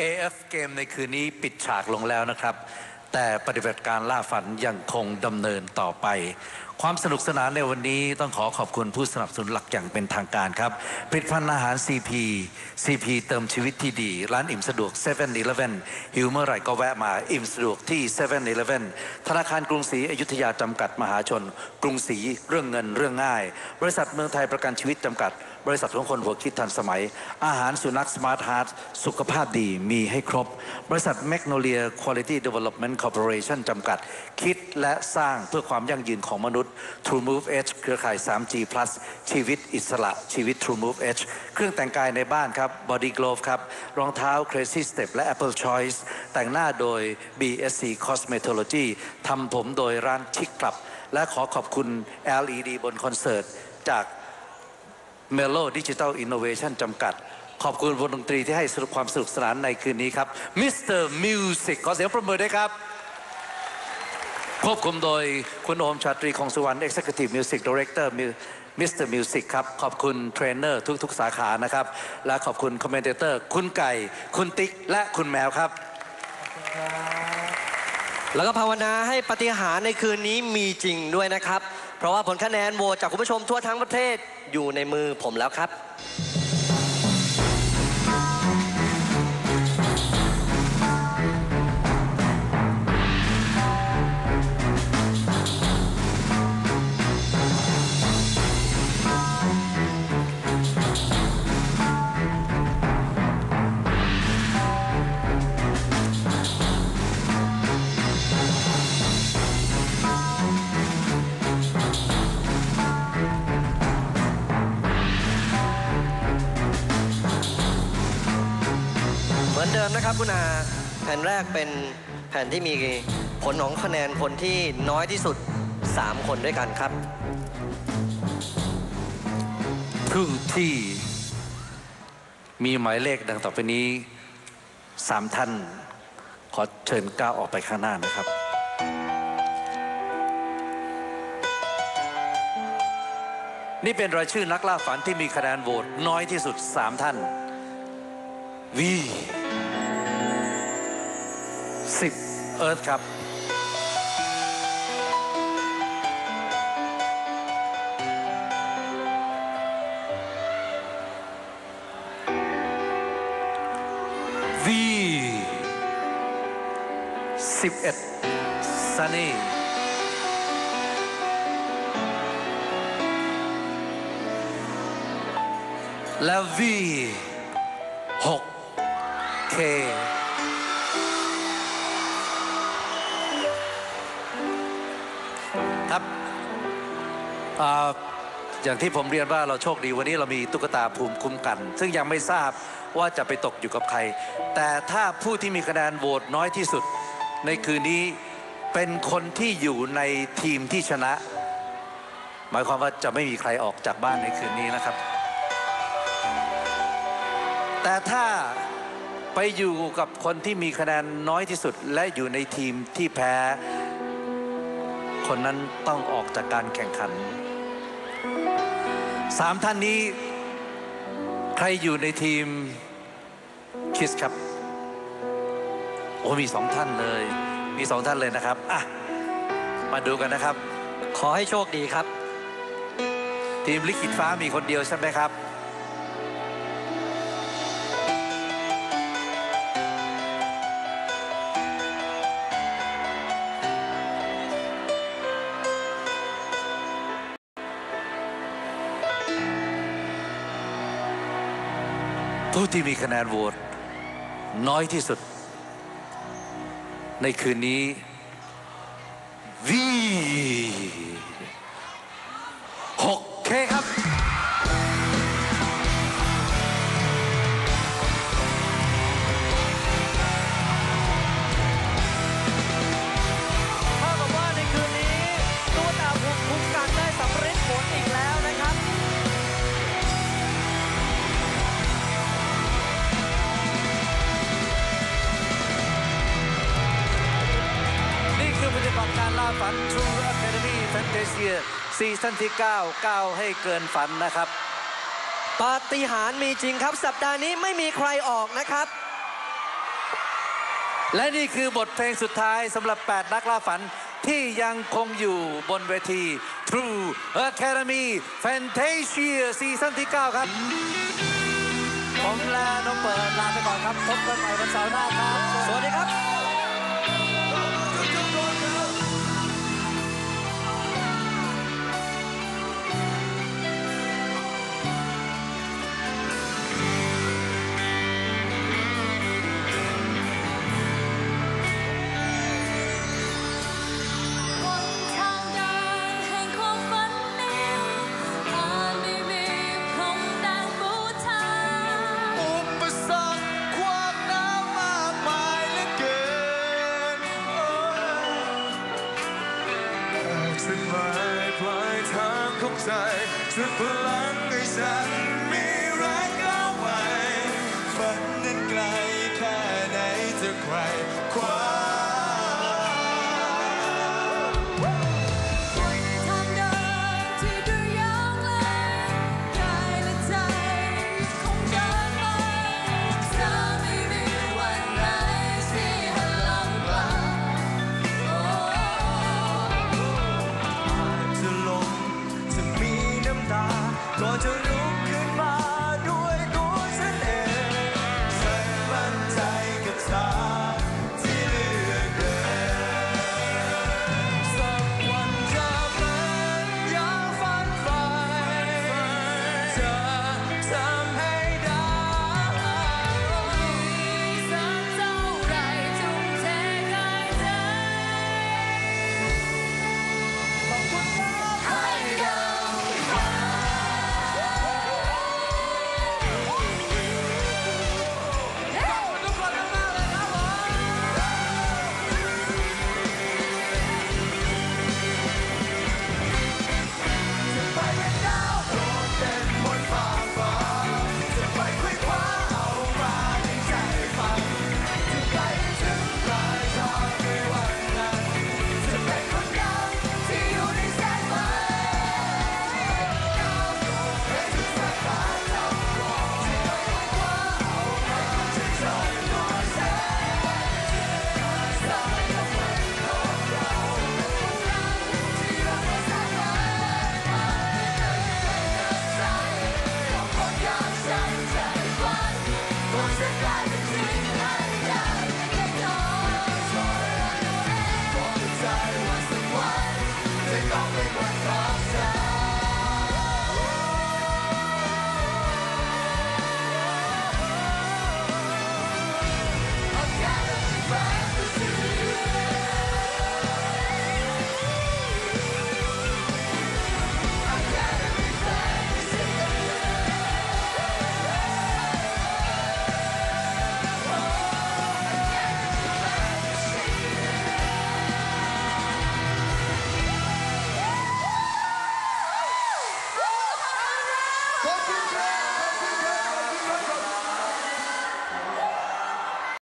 AF เกมในคืนนี้ปิดฉากลงแล้วนะครับ แต่ปฏิบัติการล่าฝันยังคงดำเนินต่อไป ความสนุกสนานในวันนี้ต้องขอขอบคุณผู้สนับสนุนหลักอย่างเป็นทางการครับผลิตภัณฑ์อาหาร CP CP เติมชีวิตที่ดี ร้านอิ่มสะดวก7 e เ e ่ e อหิวเมื่อไหร่ก็แวะมาอิ่มสะดวกที่7 e เ e ่ e อธนาคารกรุงศรีอยุธยาจำกัดมหาชน กรุงศรีเรื่องเงินเรื่องง่าย บริษัทเมืองไทยประกันชีวิตจำกัด บริษัทของคนหัวคิดทันสมัย อาหารสุนัขสมาร์ทฮาร์ดสุขภาพดีมีให้ครบ บริษัทแมกโนเลียคุณ i t y Development Corporation จำกัด คิดและสร้างเพื่อความยั่งยืนของมนุษย์ True Move Edge เครือข่าย 3G Plus ชีวิตอิสระชีวิต True Move Edge เครื่องแต่งกายในบ้านครับ Body Glove ครับ รองเท้า Crazy Step และ Apple Choice แต่งหน้าโดย BSC Cosmetology ทำผมโดยร้านชิคกลับ และขอขอบคุณ LED บนคอนเสิร์ต จาก Melo Digital Innovation จำกัดขอบคุณวงดนตรีที่ให้สนุกความสนุกสนานในคืนนี้ครับ Mr. Music ขอเสียงปรบมือด้วยครับ ควบคุมโดยคุณโอมชาตรีคงสุวรรณ Executive Music Director Mr. Music ครับ ขอบคุณเทรนเนอร์ทุก ๆ สาขานะครับ และขอบคุณคอมเมนเตอร์ คุณไก่ คุณติ๊ก และคุณแมวครับ แล้วก็ภาวนาให้ปฏิหารในคืนนี้มีจริงด้วยนะครับ เพราะว่าผลคะแนนโหวตจากคุณผู้ชมทั่วทั้งประเทศอยู่ในมือผมแล้วครับ มนนะครับคุณอาแผ่นแรกเป็นแผ่นที่มีผลของคะแนนคนที่น้อยที่สุด 3 คนด้วยกันครับ ผู้ที่มีหมายเลขดังต่อไปนี้สามท่าน ขอเชิญก้าวออกไปข้างหน้านะครับ นี่เป็นรายชื่อนักล่าฝันที่มีคะแนนโหวตน้อยที่สุด 3 ท่านวี สิบเอิร์ธครับวีสิบเอ็ด อย่างที่ผมเรียนว่าเราโชคดีวันนี้เรามีตุ๊กตาภูมิคุ้มกัน ซึ่งยังไม่ทราบว่าจะไปตกอยู่กับใคร แต่ถ้าผู้ที่มีคะแนนโหวตน้อยที่สุด ในคืนนี้เป็นคนที่อยู่ในทีมที่ชนะ หมายความว่าจะไม่มีใครออกจากบ้านในคืนนี้นะครับ แต่ถ้าไปอยู่กับคนที่มีคะแนนน้อยที่สุด และอยู่ในทีมที่แพ้ คนนั้นต้องออกจากการแข่งขันสามท่านนี้ ใครอยู่ในทีมคิสครับ โอ้มีสองท่านเลย มีสองท่านเลยนะครับอะมาดูกันนะครับ ขอให้โชคดีครับ ทีมลิขิตฟ้ามีคนเดียวใช่ไหมครับ ผู้ที่มีคะแนนโหวตน้อยที่สุด ในคืนนี้วี บัติการล่าฝัน True Academy Fantasia ซีซั่นที่ 9 9 ให้เกินฝันนะครับปาฏิหาริย์มีจริงครับ สัปดาห์นี้ไม่มีใครออกนะครับ และนี่คือบทเพลงสุดท้ายสำหรับ 8 นักล่าฝันที่ยังคงอยู่บนเวที True Academy Fantasia ซีซั่นที่ 9 ครับ ผมและน้องเปิดลาไปก่อนครับ พบกันใหม่วันเสาร์หน้าครับสวัสดีครับ จุดหมายปลายทางของใจจุดพลังให้ฉัน Who's the guy